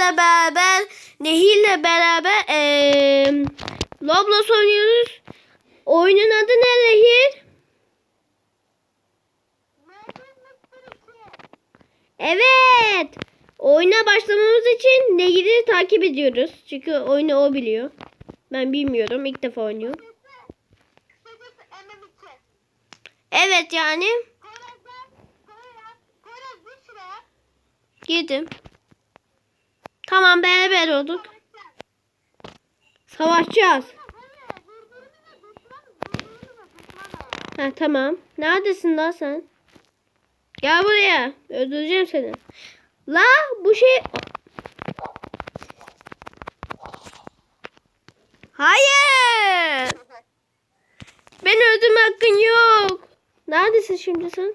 beraber Nehir'le beraber eee Roblox oynuyoruz. Oyunun adı ne Nehir? Evet. Oyuna başlamamız için Nehir'i takip ediyoruz. Çünkü oyunu o biliyor. Ben bilmiyorum. İlk defa oynuyorum. Kısacası MM2. Evet yani. Girdim. Tamam beraber olduk. Savaşacağız. Ha tamam. Neredesin lan sen? Gel buraya. Öldüreceğim seni. La bu şey... Hayır. Ben öldürme hakkın yok. Neredesin şimdi sen?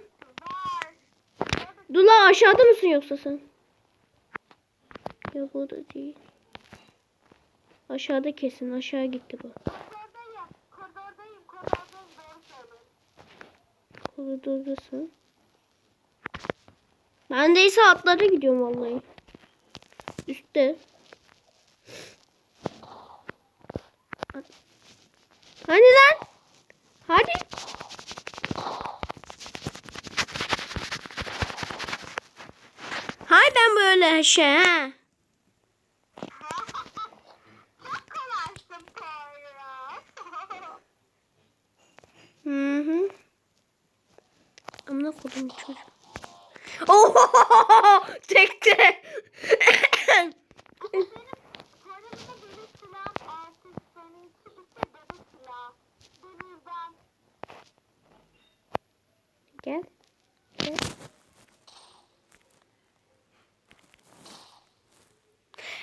Dur la aşağıda mısın yoksa sen? Ya burada değil. Aşağıda kesin. Aşağı gitti bu. Koridordayım. Koridordayım. Koridordayım. Koridordasın. Ben de ise atlara gidiyorum vallahi. Üstte. Hani lan? Hadi. Hay ben böyle şey ha. Çok kolaysın Koraz. Hı hı. Amına kodum çocuk. Oho! Tekte. Gel. Gel.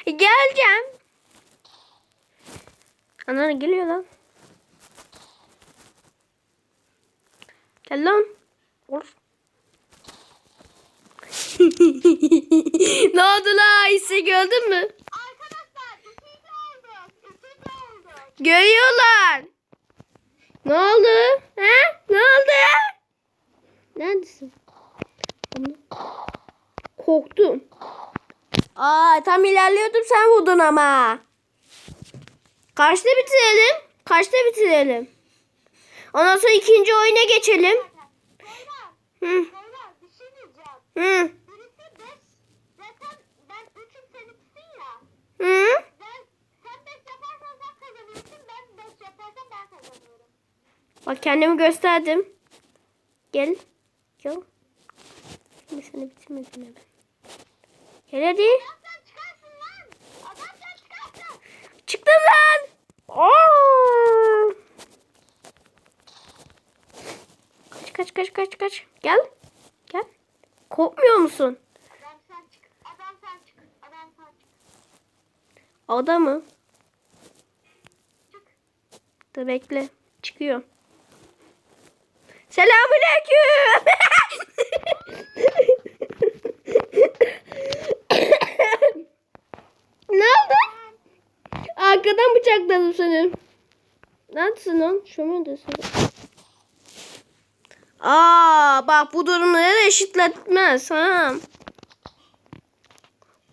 E, Geleceğim. Ana geliyor lan. Gel lan. Olur. ne oldu la? Hissi gördün mü? Arkadaşlar ikinci olduk. İkinci olduk. Görüyorlar. Ne oldu? He? Ne oldu? Neredesin? Korktum. Aa tam ilerliyordum sen vurdun ama. Kaçta bitirelim? Kaçta bitirelim? Ondan sonra ikinci oyuna geçelim. Hı, bir şey diyeceğim. hı, Birisi 5. Zaten ben 3'üm seninkisin ya. hı. Ben, sen 5 yaparsan sen kazanıyorsun. Ben 5 yaparsam ben kazanıyorum. Bak kendimi gösterdim. Gel. Gel. Şimdi seni bitirmedim hemen. Gel hadi. Adam sen çıkarsın lan. Adam sen çıkarsın. Çıktım lan. Aa! Kaç kaç kaç kaç. Gel. Gel. Korkmuyor musun? Adam sen çık. Adam sen çık. Adam sen çık. Ada mı? Çık. Dur bekle. Çıkıyor. Selamünaleyküm. ne oldu? Arkadan bıçakladım seni. Neredesin lan? Şu muydasın? Aa bak bu durumları eşitletmez ha.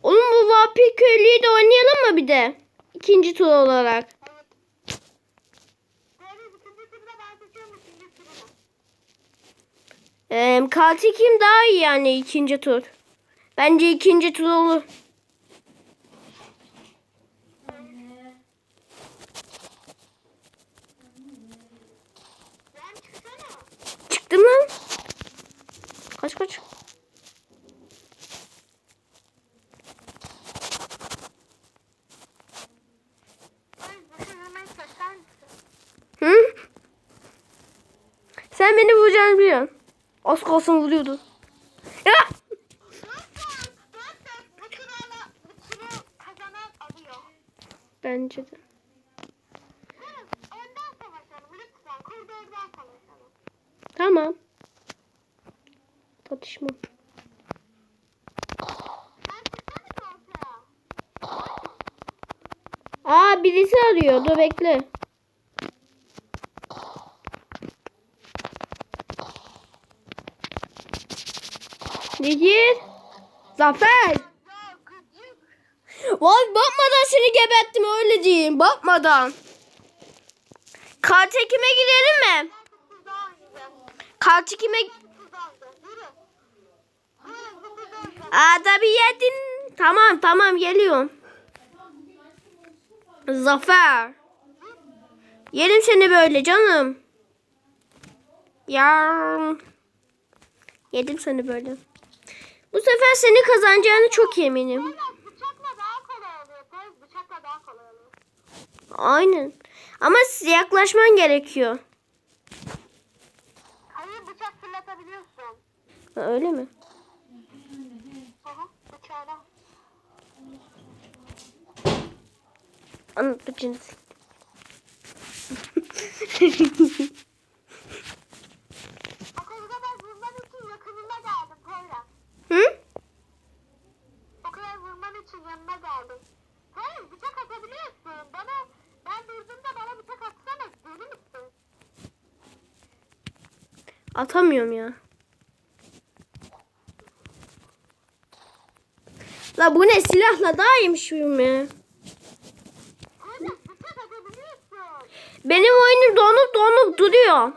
Oğlum bu vampir köylüyü de oynayalım mı bir de? İkinci tur olarak. Ee, katil kim daha iyi yani ikinci tur. Bence ikinci tur olur. Ben çıksana. Çıktım lan. Kaç kaç. Ay bu şey hemen seçer misin? Hı? Sen beni vuracağını biliyorsun. Az kalsın vuruyordu. Ya! Bence de. Tamam. Tartışma. Aa birisi arıyor. Dur bekle. Nehir. Zafer. Vay bakmadan seni geberttim öyle diyeyim. Bakmadan. Kart ekime gidelim mi? Gel kızda oynayacağız. Kart ekime... Kızda oynayacağız. Yürü. Yürü kızda oynayacağız. Aa tabii yedin. Tamam tamam geliyorum. Zafer. Yerim seni böyle canım. Ya. Yedim seni böyle. Bu sefer seni kazanacağını çok eminim. Poyraz bıçakla daha kolay oluyor. Poyraz bıçakla daha kolay oluyor. Aynen. Ama yaklaşman gerekiyor. Hayır bıçak fırlatabiliyorsun. Ha, öyle mi? Aha bıçağla. Anlat bacını. O kadar ben vurman için yakınına geldim Poyraz. Hı? O kadar vurman için yanına geldim. Hayır bıçak atabiliyorsun. Bana ben durduğumda bana bıçak atsana. Deli misin? Atamıyorum ya. La bu ne silahla daha iyiymiş bu ya. Benim oyunum donup donup duruyor.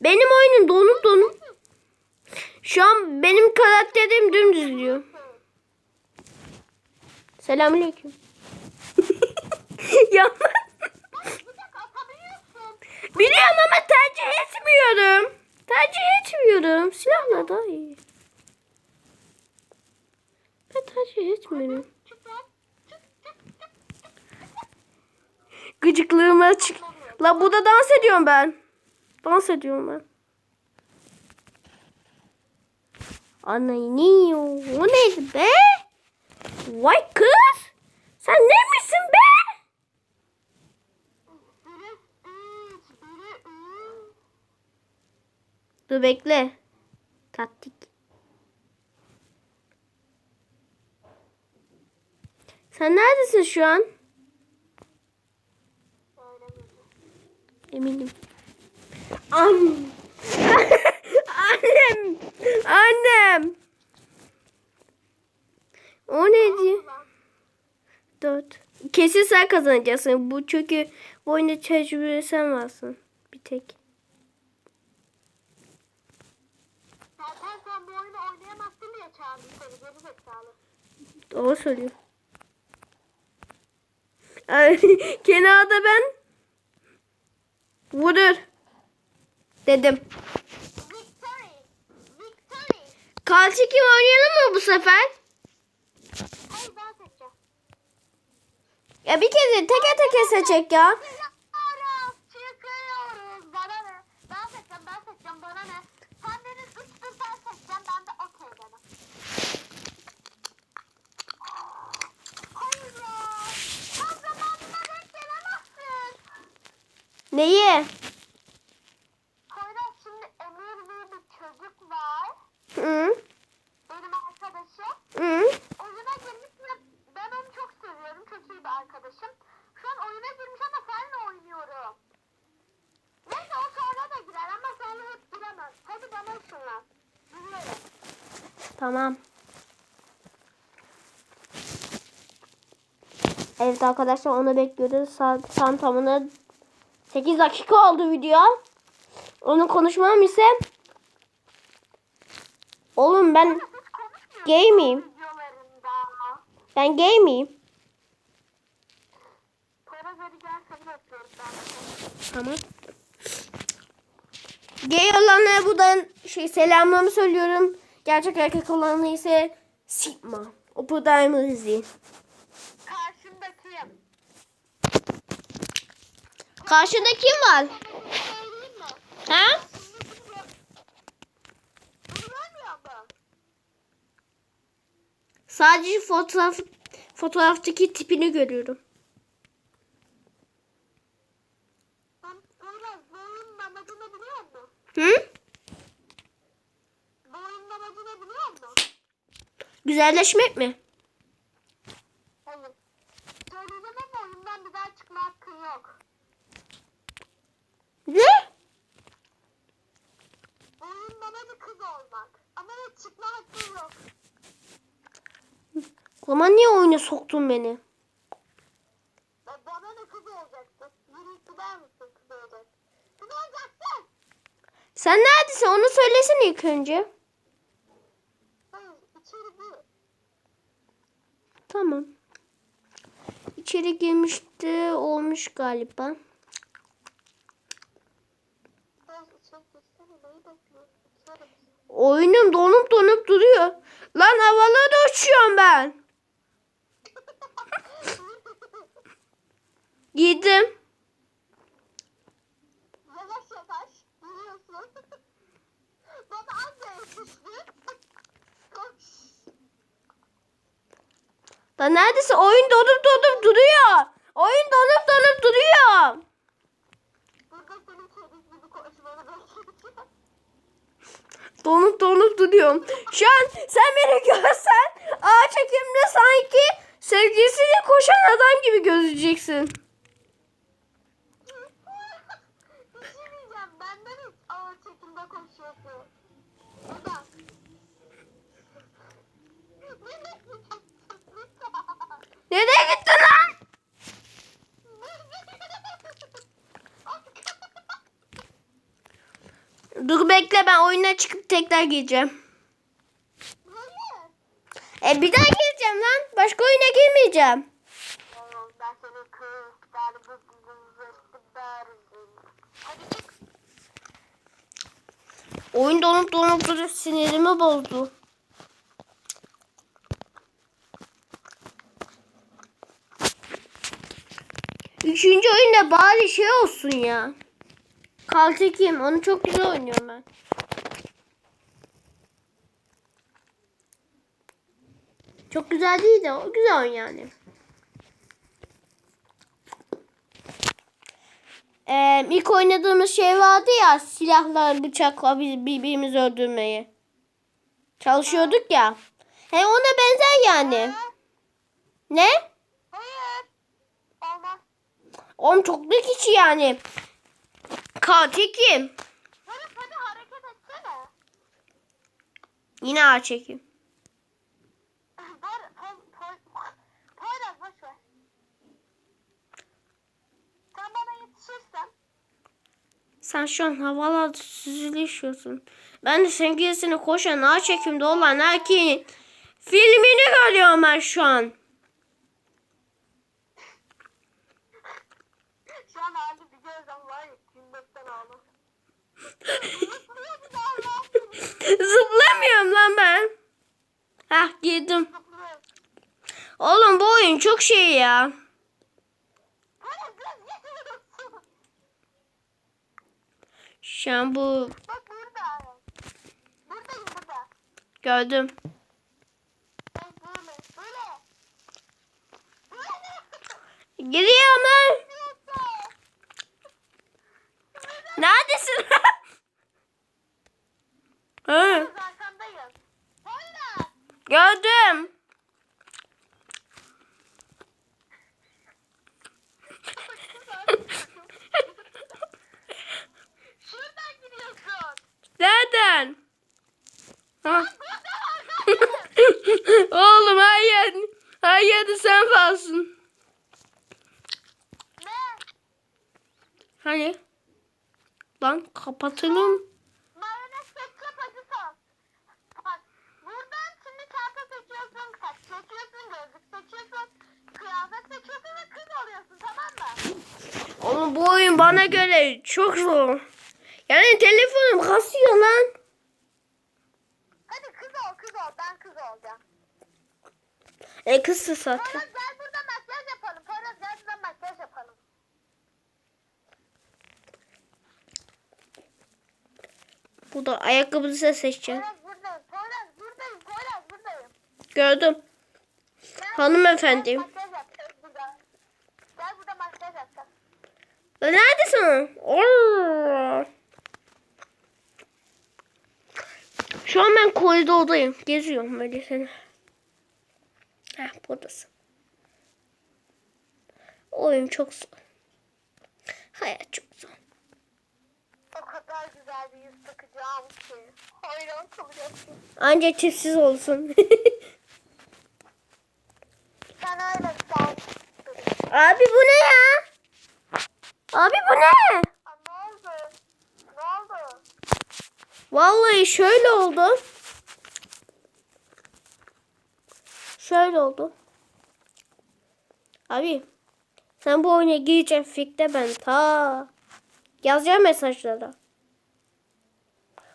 Benim oyunum donup donup. Şu an benim karakterim dümdüz diyor. Selamünaleyküm. ya biliyorum ama tercih etmiyorum. Tercih etmiyorum. Silahla daha iyi. Ben tercih etmiyorum. Gıcıklığıma çık. La burada dans ediyorum ben. Dans ediyorum ben. Anne ne o? O neydi be? Vay kız. Sen neymişsin be? Dur bekle. Taktik. Sen neredesin şu an? Eminim. An Annem. Annem. O neydi? Dört. Kesin sen kazanacaksın. Bu çünkü bu oyunda tecrübeli sen varsın. Bir tek. Zaten sen bu oyunu zekalı. Doğru söylüyor. Kenarda ben vurur dedim. Victory! Kim oynayalım mı bu sefer? Ben seçeceğim. Ya bir kere teke teke seçecek ya. Çıkıyoruz! Bana ne? Ben seçeceğim ben seçeceğim bana ne? Sen dedin üç tur sen seçeceksin ben de okey dedim. Hayır ya! Tam zamanına denk gelemezsin. Neyi? Poyraz şimdi Emir diye bir çocuk var. Hı? Benim arkadaşım. Hı? Oyuna girmiş ve ben onu çok seviyorum. Çok iyi bir arkadaşım. Şu an oyuna girmiş ama seninle oynuyorum. Neyse o sonra da girer ama seninle hep giremez. Hadi bana. Giriyorum. Tamam. Evet arkadaşlar onu bekliyoruz. Tam tamına 8 dakika oldu video. Onu konuşmam ise Oğlum ben Gay miyim? ben gay miyim? Tamam. Gay olanlara buradan şey selamlarımı söylüyorum. Gerçek erkek olanı ise Sigma. O buradan izleyin. Karşında kim var? Ha? Sadece fotoğraf fotoğraftaki tipini görüyorum. Hı? Güzelleşmek mi? Hayır. Söyleyeceğim ama oyundan bir daha çıkma hakkın yok. Ne? Oyunun amacı kız olmak. Ama hiç çıkma hakkın yok. O zaman niye oyuna soktun beni? Ya bana ne kız olacaksın? Yürü gider misin kız olacak? Kız olacaksın. Sen neredesin onu söylesene ilk önce. Hayır içeri gir. Tamam. İçeri girmişti olmuş galiba. Oyunum donup donup duruyor. Lan havalara uçuyorum ben. Girdim. Yavaş yavaş yürüyorsun. Bana. Koş. Lan neredesin? Oyun donup donup duruyor. Oyun donup donup duruyor. Donup donup duruyorum. Şu an sen beni görsen ağaç çekimde sanki sevgilisiyle koşan adam gibi gözeceksin. Bir şey diyeceğim. Benden hiç ağır çekimde O da. Nereye gittin lan? Dur bekle ben oyuna çıkıp tekrar gireceğim. E bir daha gireceğim lan. Başka oyuna girmeyeceğim. Hadi. Oyun donup donup duruyor. Sinirimi bozdu. Üçüncü oyunda bari şey olsun ya. Kaltekim. Onu çok güzel oynuyorum ben. Çok güzel değil de o güzel oyun yani. Ee, ilk oynadığımız şey vardı ya silahla bıçakla biz birbirimizi öldürmeyi. Çalışıyorduk ya. He ona benzer yani. Ne? Oğlum çok da kişi yani. Katil kim? Yine ağır çekim. Dur, pol, pol, Poyraz boş ver. Sen bana yetişirsen. Sen şu an havalarda süzülüşüyorsun. Ben de sevgilisine koşan ağır çekimde olan erkeğin filmini görüyorum ben şu an. Şu an hali bir gözden var ya gülmekten ağlar. Zıplıyor bir daha Allah'ım. Zıplamıyorum lan ben. Hah girdim. Zıplıyor. Oğlum bu oyun çok şey ya. Poyraz biraz yetişiyorsun. Şu an bu Bak burada. Buradayım burada. Gördüm. Ben böyle. Böyle. Böyle. Giriyorum lan. Yoksa. Neredesin? Hı, Kız arkandayım. Poyraz. gördüm. Şuradan gidiyorsun. Nereden? Ha. Burada arkandayım. Oğlum hayır. Hayır sen falsın. Ne? Hani? Lan kapatalım. Mayonez ketçap acı sos. Bak buradan şimdi çanta seçiyorsun, saç seçiyorsun, gözlük seçiyorsun, kıyafet seçiyorsun ve kız oluyorsun tamam mı? Oğlum bu oyun bana göre çok zor. Yani telefonum kasıyor lan. Hadi kız ol kız ol ben kız olacağım. E kızsın zaten. Poyraz gel burada makyaj yapalım. Poyraz gel burada makyaj yapalım. Bu da ayakkabını seçeceğim. Poyraz buradayım. Poyraz buradayım. Poyraz buradayım. Gördüm. Gel, Hanımefendi. Makyaj yapacağız burada. Gel burada makyaj yapacağız. Lan neredesin? Oo. Şu an ben koridordayım. Geziyorum böyle seni. Heh buradasın. Oyun çok zor. Hayat çok zor. O kadar güzel bir yüz takacağım ki. Hayran kalacaksın. Anca tipsiz olsun. Ben öyle sağ Abi bu ne ya? Abi bu ne? Aa, Ne oldu? Ne oldu? Vallahi şöyle oldu. Şöyle oldu. Abi sen bu oyuna gireceksin fikte ben ta yazacağım mesajlara.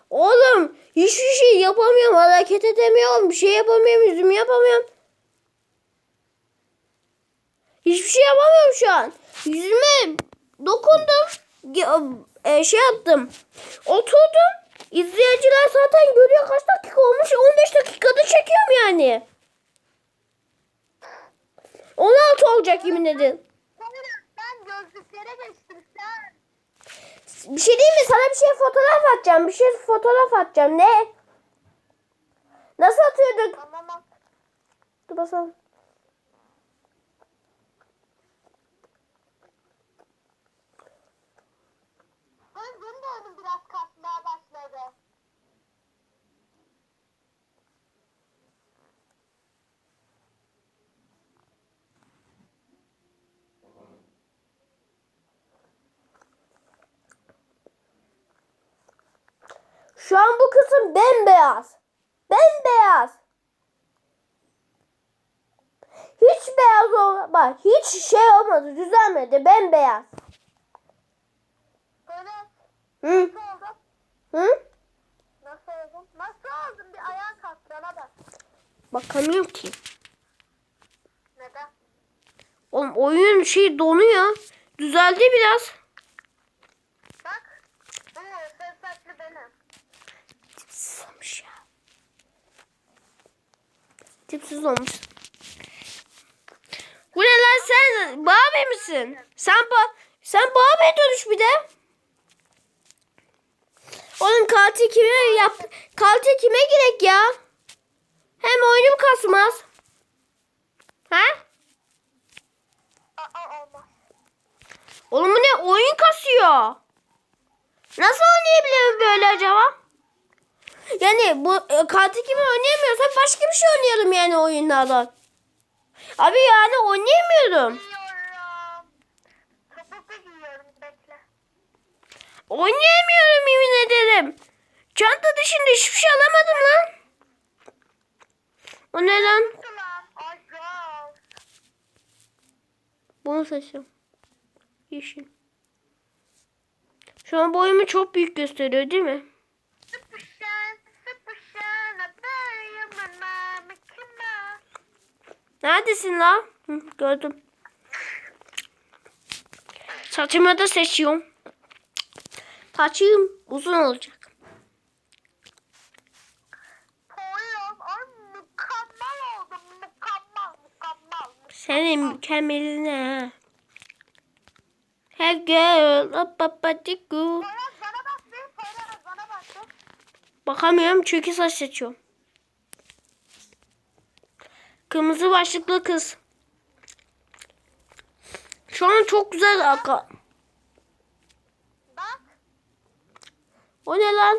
Oğlum hiçbir şey yapamıyorum hareket edemiyorum bir şey yapamıyorum yüzümü yapamıyorum. Hiçbir şey yapamıyorum şu an. Yüzüme dokundum. e, şey yaptım. Oturdum. İzleyiciler zaten görüyor kaç dakika olmuş. 15 dakikada çekiyorum yani. 16 olacak yemin. Poyraz ben gözlüklere geçtim sen. Bir şey değil mi? Sana bir şey fotoğraf atacağım. Bir şey fotoğraf atacağım. Ne? Nasıl atıyorduk? Tamam. Dur basalım. Benim benim de önüm biraz kasmaya başladı. Şu an bu kısım bembeyaz. Bembeyaz. Hiç beyaz ol bak hiç şey olmadı düzelmedi bembeyaz. Poyraz Hı? nasıl? Hı? Nasıl oldun? Nasıl oldun? Bir ayağın kalk bana bak. Bakamıyorum ki. Neden? Oğlum oyun şey donuyor. Düzeldi biraz. Bak. Bu sen saçlı benim. Tipsiz olmuş ya. Tipsiz olmuş. Bu ne lan sen Barbie misin? Sen ba sen Barbie'ye dönüş bir de. Oğlum katil kime yap? Katil kime gerek ya? Hem oyunum kasmaz. Ha? Oğlum bu ne? Oyun kasıyor. Nasıl oynayabilirim böyle acaba? Yani bu e, katil kimi oynayamıyorsak başka bir şey oynayalım yani oyunlardan. Abi yani oynayamıyorum. Oynayamıyorum yemin ederim. Çanta dışında hiçbir şey alamadım lan. O ne lan? Bunu seçiyorum. Yeşil. Şu an boyumu çok büyük gösteriyor değil mi? Neredesin la? Hı, gördüm. Saçımı da seçiyorum. Saçım uzun olacak. Senin mükemmeline ha. Hey girl, up up. Bakamıyorum çünkü saç seçiyorum. Kırmızı başlıklı kız. Şu an çok güzel aka. Bak, O ne lan?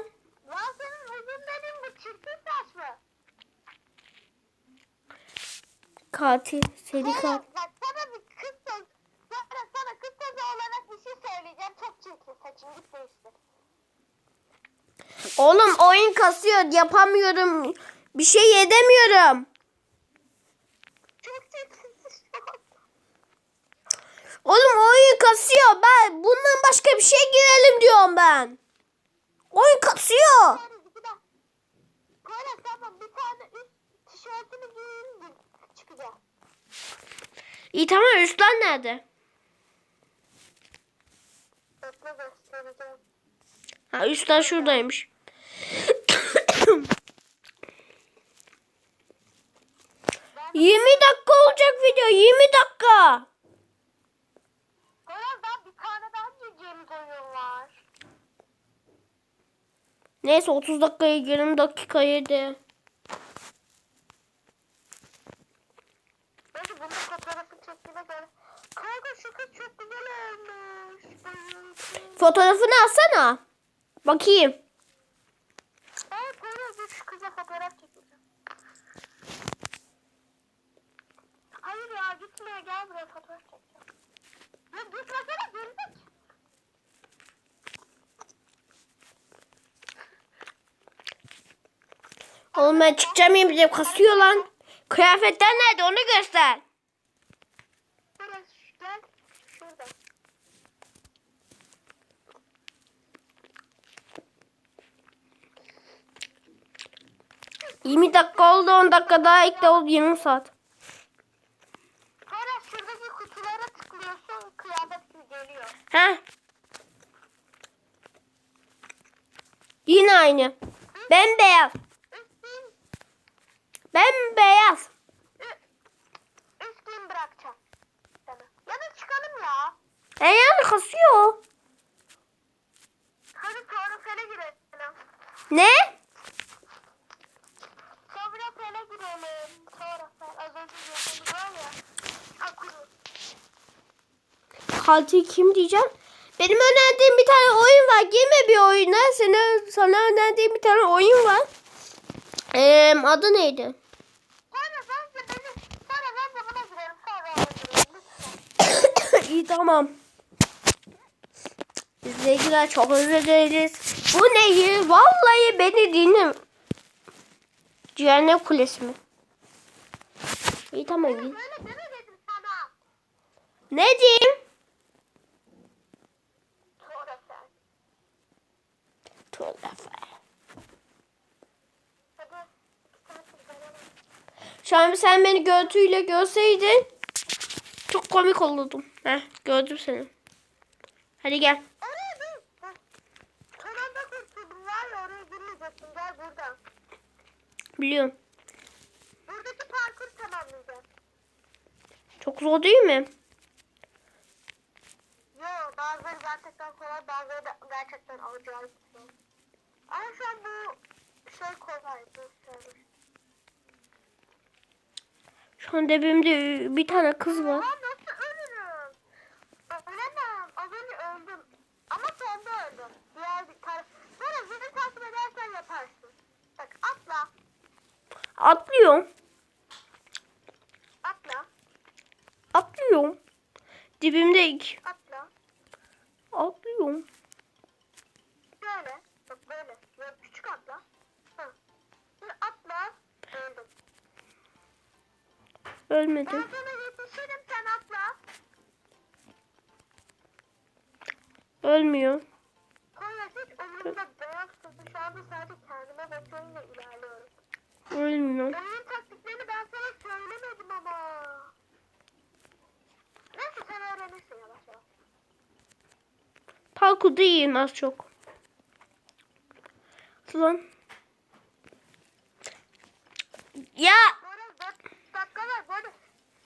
lan senin uzun dediğin bu çirkin saç mı? Katil, seri katil. bak sana bir kız söz, sana, sana kız sözü olarak bir şey söyleyeceğim. Çok çirkin saçın, git değiştir. Oğlum oyun kasıyor, yapamıyorum. Bir şey edemiyorum. Çok çirkin saç. Oğlum oyun kasıyor. Ben bundan başka bir şey girelim diyorum ben. Oyun kasıyor. Poyraz iki dakika. Poyraz tamam bir tane üst tişörtünü giyin de çıkacağım. İyi tamam üstler nerede? Göstereceğim. Ha üstler şuradaymış. Ben 20 dakika olacak video. 20 dakika. Neyse 30 dakikaya 20 dakikaya de. Neyse bunun fotoğrafı çektiğine göre. Kanka şu kız çok güzel olmuş. Fotoğrafını alsana. Bakayım. Poyraz dur şu kıza fotoğraf çekeceğim. Hayır ya gel buraya fotoğraf çekeceğim. Ya gitmesene. Oğlum ben çıkacağım ya bize kasıyor lan. Kıyafetler nerede onu göster. Burası gel. Şurada. Yirmi dakika oldu 10 dakika daha ekle oldu 20 saat. Sonra şuradaki kutulara tıklıyorsun kıyafet geliyor. Heh. Yine aynı. Bembeyaz. Üstün, Bembeyaz. üstün bırakacağım. Sana. Ya da çıkalım ya. E yani kasıyor. Hadi Torofele girelim. Ne? Torofele girelim. Torofel. Az önce gördüğümüz var ya. Akuru. Katil kim diyeceğim? Benim önerdiğim bir tane oyun var. Girme bir oyuna. Sana, sana önerdiğim bir tane oyun var. Ee, adı neydi? İyi tamam. İzleyiciler çok özür dileriz. Bu neyi? Vallahi beni dinle. Cehennem kulesi mi? İyi tamam. Ne diyeyim? Verelim. Şu an sen beni görüntüyle görseydin çok komik olurdum. Heh, gördüm seni. Hadi gel. Biliyorum. Buradaki parkuru tamamlayacağız. Çok zor değil mi? Yo bazıları gerçekten kolay bazıları da gerçekten acayip zor. Ama şu an bu şey kolay. Bu şey. Şu an dibimde bir tane kız var. Aa nasıl ölürüm? Ölemem. Az önce öldüm. Ama sonda öldüm. Diğer bir taraf. Böyle zili takip edersen yaparsın. Bak atla. Atlıyorum. Atla. Atlıyorum. Dibimde iki. Atla. Atlıyorum. Böyle. Bak böyle. Böyle küçük atla. Hı. Şimdi atla. Öldüm. Ben Ölmedim. sana yetişirim sen atla. Ölmüyor. Sonra hiç umurumda beyaz kızı şu anda sadece kendime ve ilerliyorum. Ölmüyor. Taktiklerini ben sana söylemedim ama. Neyse sen öğrenirsin yavaş yavaş. Parkurda iyiyim az çok. Lan. Ya. Bu arada 4 dakika var. Bu arada,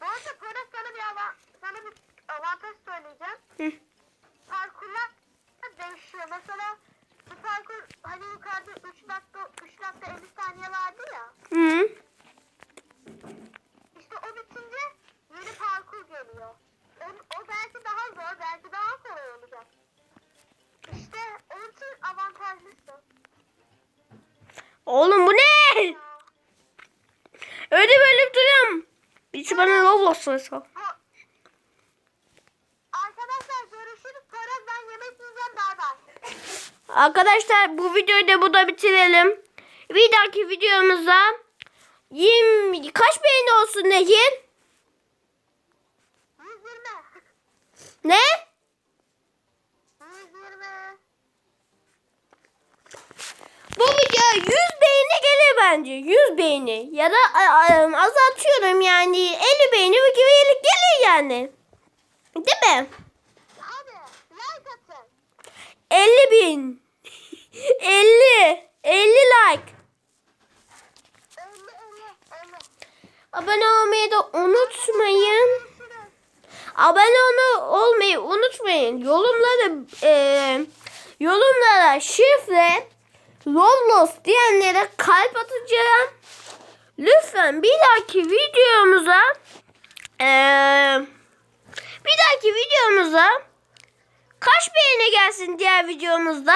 bu arada Poyraz sana bir, avan, sana bir avantaj söyleyeceğim. Hı. Parkurlar değişiyor. Mesela bu parkur hani yukarıda 3 dakika 3 dakika 50 saniye vardı ya. Hı. İşte o bitince yeni parkur geliyor. O, o belki daha zor, belki daha kolay olacak. İşte onun için avantajlısın. Oğlum bu ne? Ya. Öyle böyle duruyorum. Birisi Arkadaşlar görüşürüz. Poyraz ben yemek yiyeceğim. Bay bay. Arkadaşlar bu videoyu da burada bitirelim. Bir dahaki videomuzda 20 kaç beğeni olsun Nehir? 120. Ne? 120. Bu video 100 beğeni gelir bence. 100 beğeni. Ya da azaltıyorum yani 50 beğeni gibi gelir gelir yani. Değil mi? Hadi like atın. 50 bin. 50. 50 like. 50 50 50. Abone olmayı da unutmayın. Abone olmayı unutmayın. Yorumlara e, yorumlara şifre Roblox diyenlere kalp atacağım. Lütfen bir dahaki videomuza e, bir dahaki videomuza kaç beğeni gelsin diğer videomuzda?